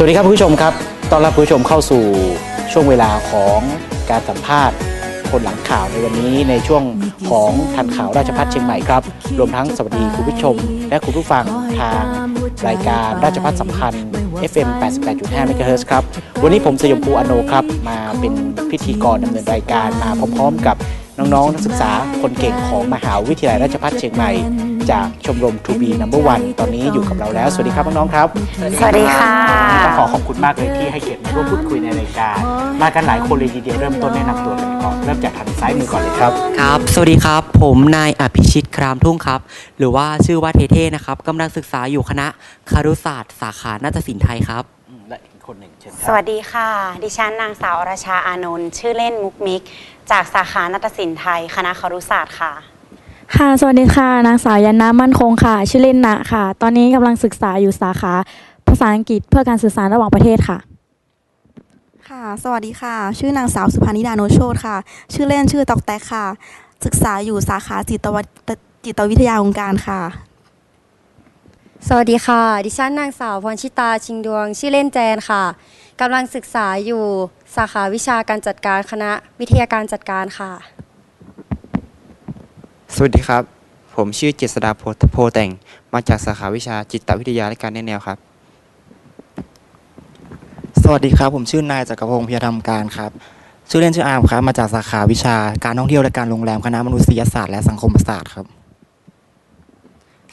สวัสดีครับคุณผู้ชมครับ ต้อนรับผู้ชมเข้าสู่ช่วงเวลาของการสัมภาษณ์ คนหลังข่าวในวันนี้ในช่วงของทันข่าวราชพัฒเชียงใหม่ครับ รวมทั้งสวัสดีคุณผู้ชม และคุณผู้ฟังทางรายการราชพัฒสัมพันธ์ FM 88.5 MHz ครับ วันนี้ผมสยมภูอโนครับ มาเป็นพิธีกรดำเนินรายการมาพร้อมๆกับ น้องๆนักศึกษาคนเก่งของมหาวิทยาลัยราชภัฏเชียงใหม่ จากชมรม To Be Number One ตอนนี้อยู่กับเราแล้ว สวัสดีครับน้องๆครับ สวัสดีค่ะต้องขอขอบคุณมากเลยที่ให้เกียรติมาร่วมพูดคุยในรายการ มากันหลายคนเลยทีเดียวเริ่มต้นแนะนำตัวกันก่อนเริ่มจากทางซ้ายมือก่อนเลยครับครับ สวัสดีครับ ผมนายอภิชิตครามทุ่งครับ หรือว่าชื่อว่าเทเท่นะครับกำลังศึกษาอยู่คณะคารุศาสตร์ สาขานาฏศิลป์ไทยครับอืมและอีกคนหนึ่งเชิญคสรับวัสดีค่ะ ดิฉันนางสาวอรชาอานนท์ชื่อเล่นมุกมิก จากสาขานาฏศิลป์ไทย คณะครุศาสตร์ค่ะ ค่ะ สวัสดีค่ะ นางสาวยันนามั่นคงค่ะ ชื่อเล่นนะค่ะ ตอนนี้กำลังศึกษาอยู่สาขาภาษาอังกฤษเพื่อการสื่อสารระหว่างประเทศค่ะ ค่ะ สวัสดีค่ะ ชื่อนางสาวสุภานิดาโนโชตค่ะ ชื่อเล่นชื่อตอกแตกค่ะ ศึกษาอยู่สาขาจิตวจิตวิทยาองค์การค่ะ สวัสดีค่ะ ดิฉันนางสาวพรชิตาชิงดวง ชื่อเล่นแจนค่ะ กำลังศึกษาอยู่สาขาวิชาการจัดการคณะวิทยาการจัดการค่ะ สวัสดีครับ ผมชื่อเจษดาโพโพแต่ง มาจากสาขาวิชาจิตวิทยาและการแนะแนวครับ สวัสดีครับ ผมชื่อนายจักรพงศ์เพียรธรรมการครับ ชื่อเล่นชื่ออาร์มครับ มาจากสาขาวิชาการท่องเที่ยวและการโรงแรมคณะมนุษยศาสตร์และสังคมศาสตร์ครับ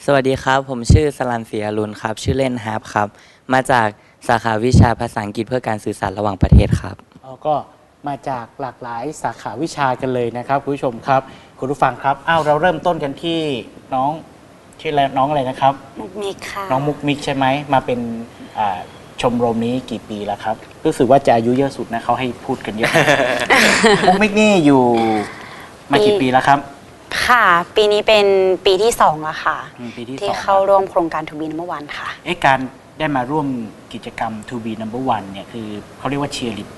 สวัสดีครับ ผมชื่อสลันเสียรุนครับ ชื่อเล่นฮับครับ มาจาก สาขาวิชาภาษาอังกฤษเพื่อการสื่อสารระหว่างประเทศครับอ๋อก็มาจากหลากหลายสาขาวิชากันเลยนะครับคุณผู้ชมครับ คุณผู้ฟังครับอ้าวเราเริ่มต้นกันที่น้องชื่ออะไรน้องอะไรนะครับ มุกมิกค่ะ น้องมุกมิกใช่ไหมมาเป็นอ่าชมรมนี้กี่ปีแล้วครับรู้สึกว่าจะอายุเยอะสุดนะเขาให้พูดกันเยอะ มุกมิกนี่อยู่มากี่ปีแล้วครับค่ะ ปีนี้เป็นปีที่สองแล้วค่ะ อืมปีที่สที่องเข้าร่วมโครงการทูบีนเมื่อวันค่ะ เอ๊ะการ ได้มาร่วมกิจกรรม To Be Number One เนี่ยคือเขาเรียกว่าเชียร์ลีด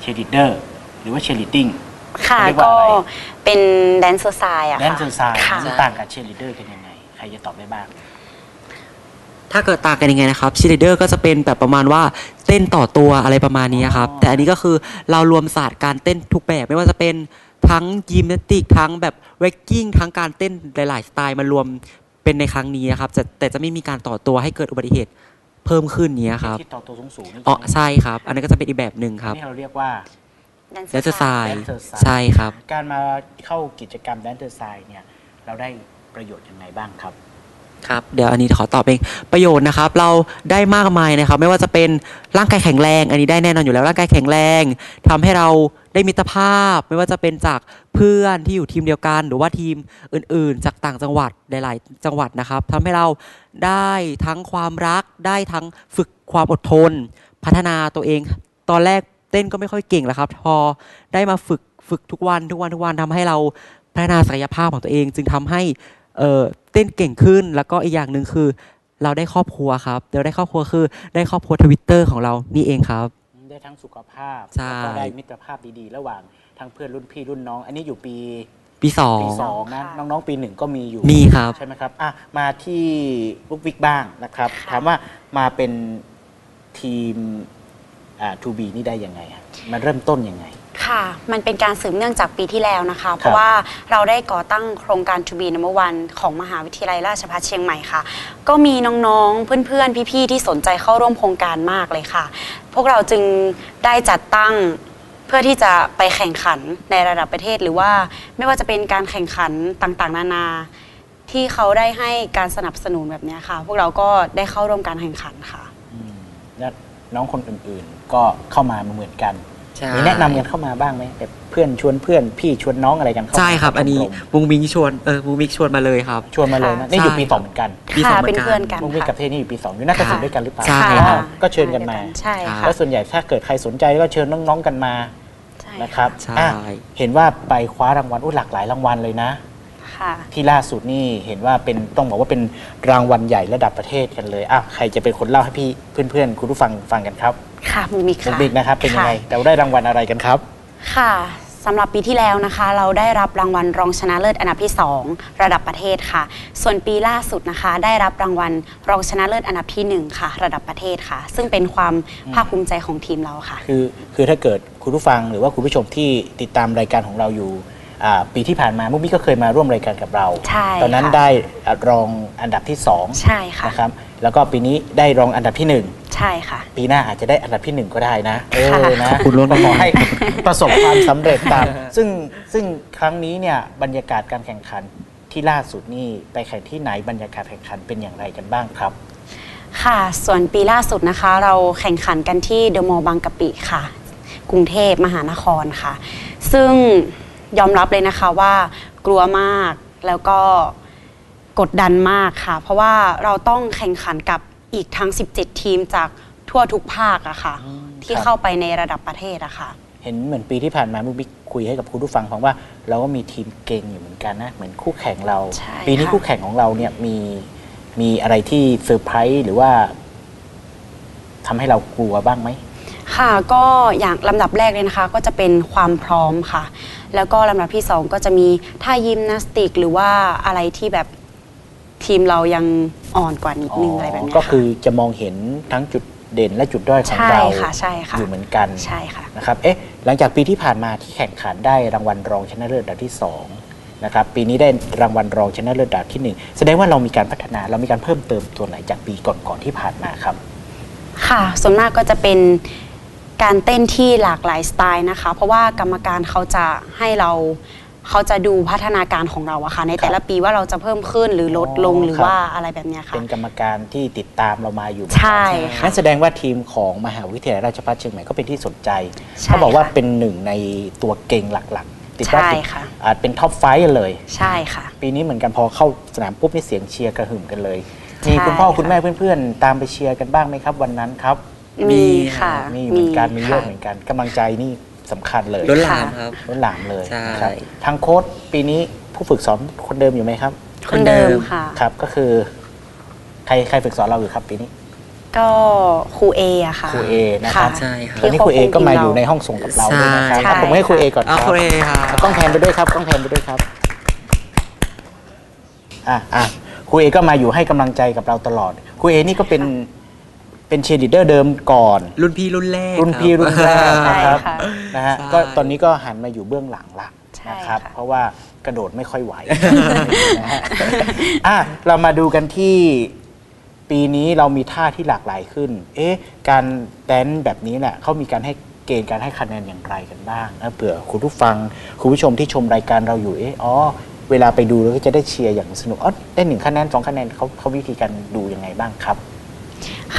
เชียร์ลีดเดอร์หรือว่าเชียร์ลีดดิ้ง ค่ะเรียกว่าก็อะไร เป็นแดนเซอร์ไซอะแดค่ะนเซอร์ไซน์ค่ะ มันต่างกับเชียร์ลีดเดอร์กันยังไง ใครจะตอบได้บ้าง ถ้าเกิดต่างกันยังไงนะครับชีเลเดอร์ก็จะเป็นแบบประมาณว่าเต้นต่อตัวอะไรประมาณนี้ครับอ๋อแต่อันนี้ก็คือเรารวมศาสตร์การเต้นทุกแบบไม่ว่าจะเป็นทั้งยิมนาสติกทั้งแบบเวกกิ้งทั้งการเต้นหลาย ๆ สไตล์มารวมเป็นในครั้งนี้นะครับแต่แต่จะไม่มีการต่อตัวให้เกิดอุบัติเหตุ เพิ่มขึ้นเนี้ยครับที่ต่อตัวสูงๆนี่อ๋อไหมใช่ครับ อันนั้นก็จะเป็นอีกแบบหนึ่งครับนี่เราเรียกว่าแดนเซแดอนร์เซอร์ไซไซน์ Dancer Side ใช่ครับ การมาเข้ากิจกรรมแดนเซอร์ไซน์เนี่ยเราได้ประโยชน์ยังไงบ้างครับ ครับเดี๋ยวอันนี้ขอตอบเองประโยชน์นะครับ เราได้มากมายนะครับ ไม่ว่าจะเป็นร่างกายแข็งแรง อันนี้ได้แน่นอนอยู่แล้วร่างกายแข็งแรงทำให้เราได้มิตรภาพ ไม่ว่าจะเป็นจากเพื่อนที่อยู่ทีมเดียวกัน หรือว่าทีมอื่น ๆ จากต่างจังหวัดหลาย ๆ จังหวัดนะครับทำให้เราได้ทั้งความรักได้ทั้งฝึกความอดทน พัฒนาตัวเอง ตอนแรกเต้นก็ไม่ค่อยเก่งแล้วครับ พอได้มาฝึกฝึกทุกวันทุกวันทุกวันทำให้เราพัฒนาศักยภาพของตัวเอง จึงทำให้ เอ่อเต้นเก่งขึ้นแล้วก็อีกอย่างหนึ่งคือ เราได้ครอบครัวครับเราได้ครอบครัวคือได้ครอบครัวทวิตเตอร์ของเรานี่เองครับ ได้ทั้งสุขภาพใช่ แล้วก็ได้มิตรภาพดีๆ ระหว่างทั้งเพื่อนรุ่นพี่รุ่นน้อง อันนี้อยู่ปีปีสองปีสองนะน้องๆปีหนึ่งก็มีอยู่ มีครับ ใช่ไหมครับอะมาที่ลูกวิกบ้างนะครับ ถามว่ามาเป็นทีมอ่า To Be นี่ได้ยังไงฮะมันเริ่มต้นยังไง ค่ะ มันเป็นการสืบเนื่องจากปีที่แล้วนะคะ เพราะว่าเราได้ก่อตั้งโครงการ To Be Number One ของมหาวิทยาลัยราชภัฏเชียงใหม่ค่ะ ก็มีน้องๆ เพื่อนๆ พี่ๆ ที่สนใจเข้าร่วมโครงการมากเลยค่ะ พวกเราจึงได้จัดตั้งเพื่อที่จะไปแข่งขันในระดับประเทศหรือว่าไม่ว่าจะเป็นการแข่งขันต่างๆ นานา ที่เขาได้ให้การสนับสนุนแบบเนี้ยค่ะ พวกเราก็ได้เข้าร่วมการแข่งขันค่ะอืมและน้องคนอื่นๆ ก็เข้ามาเหมือนกัน ใช่ มีแนะนำกันเข้ามาบ้างไหมแบบเพื่อนชวนเพื่อนพี่ชวนน้องอะไรกันเข้ามาใช่ครับ อันนี้ชมรมมุงมิงชวนเออมุงมิงชวนมาเลยครับ ชวนมาเลยนะค่ะนี่อยู่ใช่ปีสองเหมือนกันปีสองค่ะเหมือนกันเป็นเพื่อนกันมุกมิกค่ะกับเทนี่อยู่ปีสองอยู่นักศิลป์ด้วยกันหรือเปล่าใช่อ่าครับก็เชิญกันมา ใช่ค่ะ แล้วส่วนใหญ่ถ้าเกิดใครสนใจก็เชิญน้องๆกันมาใช่นะครับใช่ อะเห็นว่าไปคว้ารางวัลอุ้ยหลากหลายรางวัลเลยนะ ค่ะ ที่ล่าสุดนี่เห็นว่าเป็นต้องบอกว่าเป็นรางวัลใหญ่ระดับประเทศกันเลยอะใครจะเป็นคนเล่าให้พี่เพื่อนๆ คุณผู้ฟังฟังกันครับ ค่ะมุกมิกมุค่ะกมิกนะครับเป็นยังไงค่ะแต่ว่าได้รางวัลอะไรกันครับ ค่ะสำหรับปีที่แล้วนะคะ เราได้รับรางวัลรองชนะเลิศอันดับที่ 2 ระดับประเทศค่ะ ส่วนปีล่าสุดนะคะ ได้รับรางวัลรองชนะเลิศอันดับที่ 1 ค่ะ ระดับประเทศค่ะ ซึ่งเป็นความภาคภูมิใจของทีมเราค่ะ คือคือถ้าเกิดคุณผู้ฟังหรือว่าคุณผู้ชมที่ติดตามรายการของเราอยู่อ่าปีที่ผ่านมามุกมิก็เคยมาร่วมรายการกับเรา ใช่ตอนนั้นค่ะ ได้รองอันดับที่สองใช่ค่ะ นะครับ แล้วก็ปีนี้ได้รองอันดับที่หนึ่งใช่ค่ะ ปีหน้าอาจจะได้อันดับที่หนึ่งก็ได้นะเอค่ะอนะขอบคุณล่วงหน้าก็ขอให้ประสบความสำเร็จตาม ซึ่งซึ่งครั้งนี้เนี่ยบรรยากาศการแข่งขันที่ล่าสุดนี่ไปแข่งที่ไหนบรรยากาศแข่งขันเป็นอย่างไรกันบ้างครับ ค่ะ ส่วนปีล่าสุดนะคะ เราแข่งขันกันที่เดอะมอลล์บางกะปิค่ะ กรุงเทพมหานครค่ะ ซึ่งยอมรับเลยนะคะว่ากลัวมากแล้วก็ กดดันมากค่ะ เพราะว่าเราต้องแข่งขันกับอีกทั้ง 17 ทีมจากทั่วทุกภาคอะค่ะที่ครับ เข้าไปในระดับประเทศอะค่ะ เห็นเหมือนปีที่ผ่านมามุกบิ๊กคุยให้กับคุณผู้ฟังฟังว่า เราก็มีทีมเก่งอยู่เหมือนกันนะเหมือนคู่แข่งเรา ใช่ปีนี้ค่ะ คู่แข่งของเราเนี่ยมีมีอะไรที่เซอร์ไพรส์หรือว่าทำให้เรากลัวบ้างไหม ค่ะก็อย่างลำดับแรกเลยนะคะ ก็จะเป็นความพร้อมค่ะ แล้วก็ลำดับที่สองก็จะมีท่ายิมนาสติก หรือว่าอะไรที่แบบ ทีมเรายังอ่อนกว่านิดนึงอะไรแบบเนี้ยก็ค่ะคือจะมองเห็นทั้งจุดเด่นและจุดด้อยของใช่เราค่ะใช่ค่ะอยู่เหมือนกันใช่ค่ะนะครับเอ๊ะหลังจากปีที่ผ่านมาที่แข่งขันได้รางวัลรองชนะเลิศอันดับที่สองนะครับปีนี้ได้รางวัลรองชนะเลิศอันดับที่หนึ่งแสดงว่าเรามีการพัฒนาเรามีการเพิ่มเติมตัวไหนจากปีก่อนๆที่ผ่านมาครับ ค่ะส่วนมากก็จะเป็นการเต้นที่หลากหลายสไตล์นะคะ เพราะว่ากรรมการเขาจะให้เรา เขาจะดูพัฒนาการของเราอะค่ะ ในแต่ละปีว่าเราจะเพิ่มขึ้นหรือลดลงอ๋อหรือครับว่าอะไรแบบเนี้ยค่ะ เป็นกรรมการที่ติดตามเรามาอยู่ใช่ค่ะนั่นแสดงว่าทีมของมหาวิทยาลัยราชภัฏเชียงใหม่ก็เป็นที่สนใจใช่เขาบอกว่าค่ะ เป็นหนึ่งในตัวเก่งหลักๆ ติดว่าใช่ติดค่ะ อาจเป็นท็อปไฟว์เลย ใช่ค่ะ ปีนี้เหมือนกันพอเข้าสนามปุ๊บนี่เสียงเชียร์กระหึ่มกันเลย มีใช่คุณพ่อคุณค่ะแม่เพื่อนๆ ตามไปเชียร์กันบ้างไหมครับ วันนั้นครับมีค่ะมีเหมือนกันมีเยอะค่ะเหมือนกันกำลังใจนี่ สำคัญเลยล้นหลามครับ ล้นหลามเลยใช่ นะครับทางโค้ชปีนี้ผู้ฝึกสอนคนเดิมอยู่ไหมครับ คนเดิมค่ะ ครับก็คือ ใครใครฝึกสอนเราอยู่ครับปีนี้ก็ครูเออะค่ะ ครูเอนะครับใช่ครับตอนนี้ครูเอก็มาอยู่ในห้องส่งกับเราด้วยนะครับใช่ผมให้ครูเอก่อนคเอารับโอเคครับ เอากล้องแพนไปด้วยครับกล้องแพนไปด้วยครับ อะอะครูเอก็มาอยู่ให้กำลังใจกับเราตลอดครูเอนี่ก็เป็น เป็นเชียร์ลีดเดอร์เดิมก่อน รุ่นพี่รุ่นแรกรุ่นพี่รุ่นแรกใช่นะครับค่ะนะฮะใช่ ก็ตอนนี้ก็หันมาอยู่เบื้องหลังละใช่นะครับ ค่ะ เพราะว่ากระโดดไม่ค่อยไหวนะฮะอะเรามาดูกันที่ปีนี้เรามีท่าที่หลากหลายขึ้น เอ๊ะ การแดนซ์แบบนี้แหละเขามีการให้เกณฑ์การให้คะแนนอย่างไรกันบ้างนะเผื่อคุณผู้ฟังคุณผู้ชมที่ชมรายการเราอยู่เอ๊ะอ๋อเวลาไปดูแล้วก็จะได้เชียร์อย่างสนุกอ๋อได้หนึ่งคะแนนสองคะแนนเขาเขาวิธีการดูยังไงบ้างครับ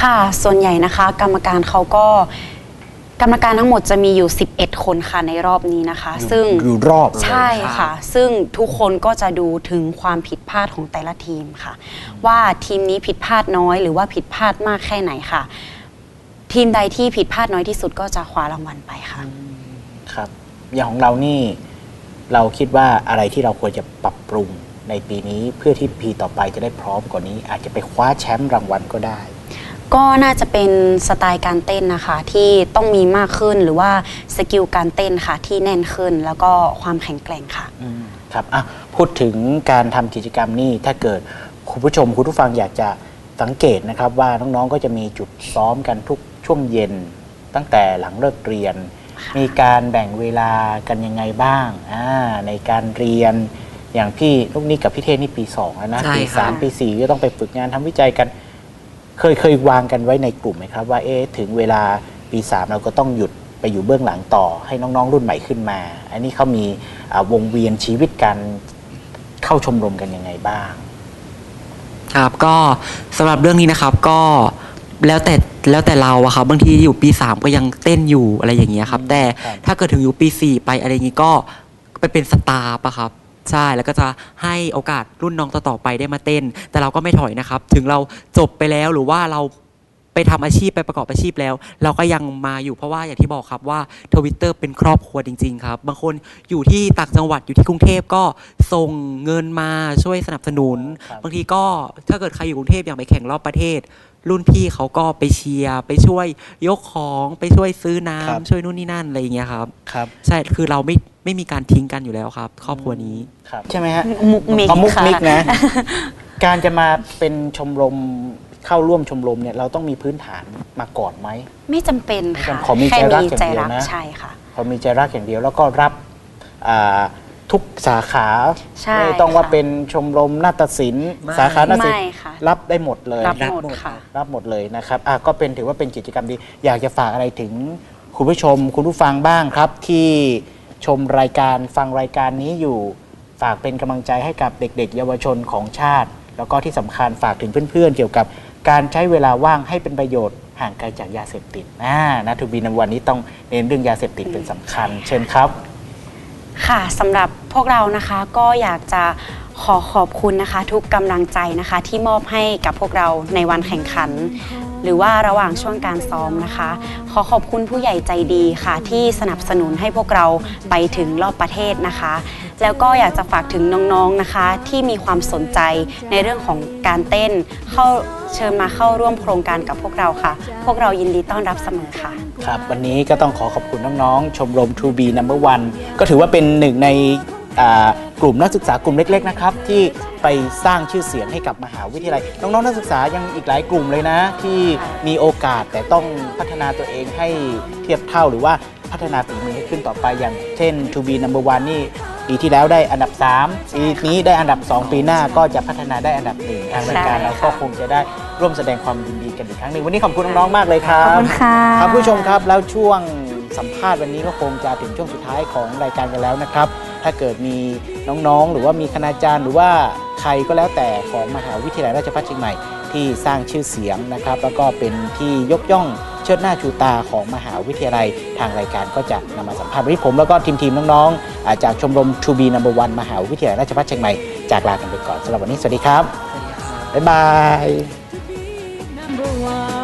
ค่ะ ส่วนใหญ่นะคะ กรรมการเขาก็กรรมการทั้งหมดจะมีอยู่ 11 คนค่ะในรอบนี้นะคะ ซึ่งอยู่รอบเลยใช่ค่ะ ซึ่งทุกคนก็จะดูถึงความผิดพลาดของแต่ละทีมค่ะ ว่าทีมนี้ผิดพลาดน้อย หรือว่าผิดพลาดมากแค่ไหนค่ะ ทีมใดที่ผิดพลาดน้อยที่สุดก็จะคว้ารางวัลไปค่ะครับ อย่างของเรานี่ เราคิดว่าอะไรที่เราควรจะปรับปรุงในปีนี้เพื่อที่ปีต่อไปจะได้พร้อมกว่านี้ อาจจะไปคว้าแชมป์รางวัลก็ได้ ก็น่าจะเป็นสไตล์การเต้นนะคะ ที่ต้องมีมากขึ้นหรือว่าสกิลการเต้นค่ะที่แน่นขึ้น แล้วก็ความแข็งแกร่งค่ะครับอะพูดถึงการทำกิจกรรมนี่ถ้าเกิดคุณผู้ชมคุณผู้ฟังอยากจะสังเกตนะครับ ว่าน้องๆก็จะมีจุดซ้อมกันทุกช่วงเย็น ตั้งแต่หลังเลิกเรียน มีการแบ่งเวลากันยังไงบ้างอ่าในการเรียนอย่างพี่ลูกนี้กับพี่เทศนี่ปีสองแล้วนะใช่ปีครับสามปีสี่ก็ต้องไปฝึกงานทำวิจัยกัน เคยเคยวางกันไว้ในกลุ่มไหมครับ ว่าเอ๊ะถึงเวลาปีสามเราก็ต้องหยุดไปอยู่เบื้องหลังต่อให้น้องๆ รุ่นใหม่ขึ้นมา อันนี้เขามีอ่าวงเวียนชีวิตกันเข้าชมรมกันยังไงบ้าง ครับก็สำหรับเรื่องนี้นะครับก็แล้วแต่แล้วแต่เราอะครับบางทีอยู่ปี3ก็ยังเต้นอยู่อะไรอย่างเงี้ยครับ แต่ครับถ้าเกิดถึงอยู่ปี4ไปอะไรอย่างงี้ก็ไปเป็นสตาร์ปะครับ ใช่ แล้วก็จะให้โอกาสรุ่นน้องต่อๆไปได้มาเต้น แต่เราก็ไม่ถอยนะครับ ถึงเราจบไปแล้วหรือว่าเราไปทำอาชีพไปประกอบอาชีพแล้ว เราก็ยังมาอยู่เพราะว่าอย่างที่บอกครับว่าทวิตเตอร์เป็นครอบครัวจริง ๆ ครับ บางคนอยู่ที่ต่างจังหวัดอยู่ที่กรุงเทพก็ส่งเงินมาช่วยสนับสนุนครับบางทีก็ถ้าเกิดใครอยู่กรุงเทพอยากไปแข่งรอบประเทศ รุ่นพี่เขาก็ไปเชียร์ไปช่วยยกของไปช่วยซื้อน้ำครับช่วยนู่นนี่นั่นอะไรอย่างเงี้ยครับครับใช่คือเราไม่ ไม่ไม่มีการทิ้งกันอยู่แล้วครับ ครอบครัวนี้ ครับใช่ไหมฮะมุกมิกเอามุกค่ะ มิกนะ การจะมาเป็นชมรมเข้าร่วมชมรมเนี่ยเราต้องมีพื้นฐานมาก่อนไหม ไม่จำเป็นค่ะขอมีแค่ใจรักมีอย่างใจเดียวรักนะ ใช่ค่ะ พอมีใจรักอย่างเดียวแล้วก็รับอ่าทุกสาขาใช่ไม่ต้องว่าค่ะเป็นชมรมนาฏศิลป์ไม่ สาขานาฏศิลไม่ป์ค่ะ รับได้หมดเลย รับหมดค่ะ รับหมดเลยนะครับอะก็เป็นถือว่าเป็นกิจกรรมดี อยากจะฝากอะไรถึงคุณผู้ชม คุณผู้ฟังบ้างครับที่ ชมรายการฟังรายการนี้อยู่ ฝากเป็นกำลังใจให้กับเด็ก ๆ เยาวชนของชาติ แล้วก็ที่สำคัญฝากถึงเพื่อนๆ เกี่ยวกับการใช้เวลาว่างให้เป็นประโยชน์ห่างไกลจากยาเสพติดนะนะทูบีนวันนี้ต้องเน้นเรื่องยาเสพติดเป็นสำคัญ เชิญครับ ค่ะสำหรับพวกเรานะคะก็อยากจะ ขอขอบคุณนะคะ ทุกกำลังใจนะคะ ที่มอบให้กับพวกเราในวันแข่งขัน หรือว่าระหว่างช่วงการซ้อมนะคะ ขอขอบคุณผู้ใหญ่ใจดีค่ะ ที่สนับสนุนให้พวกเราไปถึงรอบประเทศนะคะ แล้วก็อยากจะฝากถึงน้องๆนะคะ ที่มีความสนใจในเรื่องของการเต้น เข้าเชิญมาเข้าร่วมโครงการกับพวกเราค่ะ พวกเรายินดีต้อนรับเสมอค่ะ ครับ วันนี้ก็ต้องขอขอบคุณน้องๆชมรม True B Number One ก็ถือว่าเป็นหนึ่งใน กลุ่มนักศึกษากลุ่มเล็กๆนะครับที่ไปสร้างชื่อเสียงให้กับมหาวิทยาลัย น้องๆนักศึกษายังอีกหลายกลุ่มเลยนะ ที่มีโอกาสแต่ต้องพัฒนาตัวเองให้เทียบเท่าหรือว่าพัฒนาฝีมือให้ขึ้นต่อไปอย่างเช่น True B Number One นี่ปีที่แล้วได้อันดับ 3 ปีนี้ได้อันดับ 2 ปีหน้าก็จะพัฒนาได้อันดับหนึ่งทางรายการใช่เราค่ะก็คงจะได้ร่วมแสดงความยินดีกันอีกครั้งหนึ่งวันนี้ขอบคุณน้องๆมากเลยครับขอบคุณค่ะครับผู้ชมครับแล้วช่วงสัมภาษณ์วันนี้ก็คงจะถึงช่วงสุดท้ายของรายการกันแล้วนะครับ ถ้าเกิดมีน้องๆ หรือว่ามีคณาจารย์ หรือว่าใครก็แล้วแต่ของมหาวิทยาลัยราชภัฏเชียงใหม่ที่สร้างชื่อเสียงนะครับ แล้วก็เป็นที่ยกย่องเชิดหน้าชูตาของมหาวิทยาลัยทางรายการก็จะนำมาสัมภาษณ์วันนี้ผมแล้วก็ทีมๆน้องๆอาจากชมรม To Be Number One มหาวิทยาลัยราชภัฏเชียงใหม่จากลากันไปก่อนสำหรับวันนี้สวัสดีครับบ๊ายบาย number one.